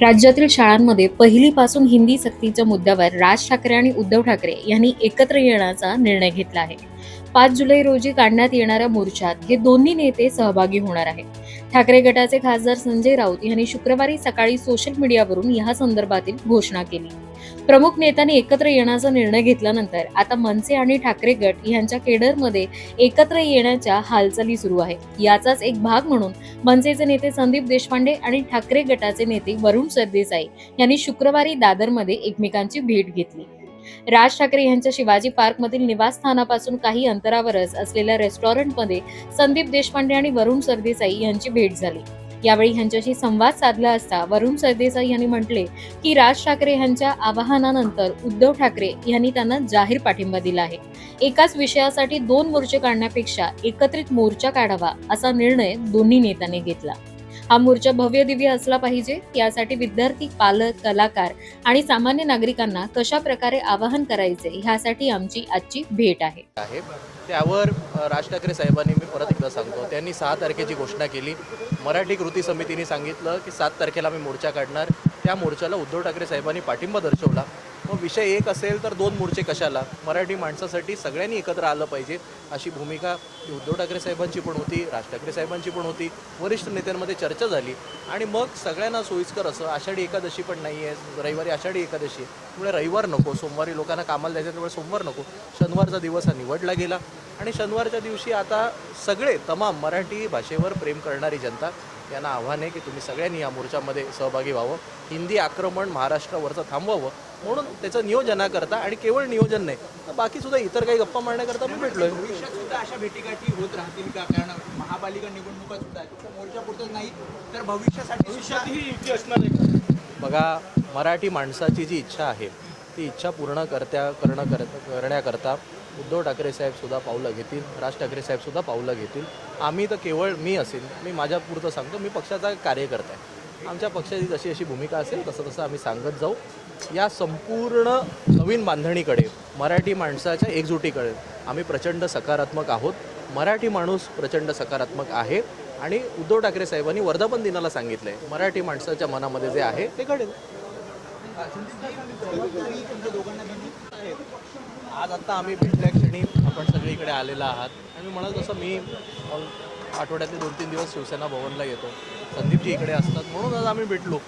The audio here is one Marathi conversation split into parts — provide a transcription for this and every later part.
राज्यातील शाळांमध्ये पहिलीपासून हिंदी सक्तीच्या मुद्द्यावर राज ठाकरे आणि उद्धव ठाकरे यांनी एकत्र येण्याचा निर्णय घेतला आहे. पाच जुलै रोजी काढण्यात येणाऱ्या मोर्चात हे दोन्ही नेते सहभागी होणार आहेत. ठाकरे गटाचे खासदार संजय राऊत यांनी शुक्रवारी सकाळी सोशल मीडियावरून या संदर्भातील घोषणा केली. प्रमुख नेत्यांनी एकत्र येण्याचा निर्णय घेतल्यानंतर आता मनसे आणि ठाकरे गट यांच्या केडरमध्ये एकत्र येण्याच्या हालचाली सुरू आहेत. याचाच एक भाग म्हणून मनसेचे नेते संदीप देशपांडे आणि ठाकरे गटाचे नेते वरुण सरदेसाई यांनी शुक्रवारी दादरमध्ये एकमेकांची भेट घेतली. राज ठाकरे यांच्या शिवाजी पार्कमधील निवासस्थानापासून काही अंतरावरच असलेल्या रेस्टॉरंटमध्ये संदीप देशपांडे आणि वरुण सरदेसाई यांची भेट झाली. यावेळी ह्यांच्याशी संवाद साधला असता वरुण सरदेसाई यांनी म्हटले की राज ठाकरे यांच्या आवाहनानंतर उद्धव ठाकरे यांनी त्यांना जाहीर पाठिंबा दिला आहे. एकाच विषयासाठी दोन मोर्चे काढण्यापेक्षा एकत्रित मोर्चा काढावा असा निर्णय दोन्ही नेत्यांनी घेतला. हा मोर्चा भव्य दिव्य असला पाहिजे. यासाठी विद्यार्थी पालक कलाकार आणि सामान्य नागरिकांना कशा प्रकारे आवाहन करायचे ह्यासाठी आमची आजची भेट आहे. त्यावर राज ठाकरे साहेबांनी मी परत एकदा सांगतो. त्यांनी सहा तारखेची घोषणा केली. मराठी कृती समितीने सांगितलं की सात तारखेला मी मोर्चा काढणार. त्या मोर्चाला उद्धव ठाकरे साहेबांनी पाठिंबा दर्शवला. मग विषय एक असेल तर दोन मोर्चे कशाला? मराठी माणसासाठी सगळ्यांनी एकत्र आलं पाहिजे अशी भूमिका उद्धव ठाकरे साहेबांची पण होती राज ठाकरे साहेबांची पण होती वरिष्ठ नेत्यांमध्ये चर्चा झाली. आणि मग सगळ्यांना सोयीस्कर असं आषाढी एकादशी पण नाही आहे रविवारी आषाढी एकादशी त्यामुळे रविवार नको सोमवारी लोकांना कामाला जायचं त्यामुळे सोमवार नको. शनिवारचा दिवस हा निवडला गेला. आणि शनिवारच्या दिवशी आता सगळे तमाम मराठी भाषेवर प्रेम करणारी जनता यांना आव्हान आहे की तुम्ही सगळ्यांनी या मोर्चामध्ये सहभागी व्हावं. हिंदी आक्रमण महाराष्ट्रावरचं थांबवावं म्हणून त्याचं नियोजनाकरता आणि केवळ नियोजन नाही तर बाकीसुद्धा इतर काही गप्पा मारण्याकरता मी भेटलोय. भविष्यात सुद्धा अशा भेटीगाठी होत राहतील का? कारण महापालिका निवडणुका सुद्धा मोर्चापुरतच नाही तर भविष्यासाठी भविष्यातही बघा मराठी माणसाची जी इच्छा आहे ती इच्छा पूर्ण करत्या करणं कर करण्याकरता उद्धव ठाकरे साहेबसुद्धा पावलं घेतील राज ठाकरे साहेबसुद्धा पावलं घेतील. आम्ही तर केवळ मी असेल मी माझ्या पुरतं सांगतो मी पक्षाचा कार्यकर्ता आहे. आमच्या पक्षाची जशी अशी भूमिका असेल तसं तसं आम्ही सांगत जाऊ. या संपूर्ण नवीन बांधणीकडे मराठी माणसाच्या एकजुटीकडे आम्ही प्रचंड सकारात्मक आहोत. मराठी माणूस प्रचंड सकारात्मक आहे. आणि उद्धव ठाकरे साहेबांनी वर्धापन दिनाला सांगितलंय मराठी माणसाच्या मनामध्ये जे आहे ते घडेल. आज आता आम्ही भेटल्या क्षणी आपण सगळीकडे आलेला आहात. आणि मी म्हणत तसं मी आठवड्यातले दोन तीन दिवस शिवसेना भवनला येतो. संदीपजी इकडे असतात. म्हणून आज आम्ही भेटलो.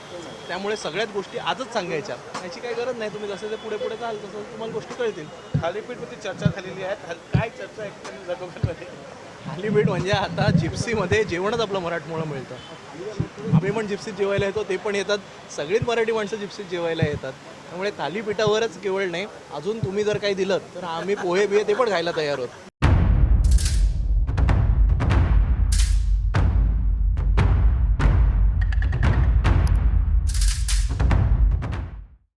त्यामुळे सगळ्याच गोष्टी आजच सांगायच्या. याची काही गरज नाही. तुम्ही जसे ते पुढे पुढे जाल तसं तुम्हाला गोष्टी कळतील. थालीपीठवरती चर्चा झालेली आहे. काय चर्चा आहे थालीपीठ म्हणजे आता जिप्सीमध्ये जेवणच आपलं मराठमोळं मिळतं. आम्ही पण जिप्सीत जेवायला येतो ते पण येतात. सगळीच मराठी माणसं जिप्सीत जेवायला येतात. त्यामुळे थालीपीठावरच केवळ नाही अजून तुम्ही जर काही दिलं तर आम्ही पोहे बिहे ते पण खायला तयार आहोत.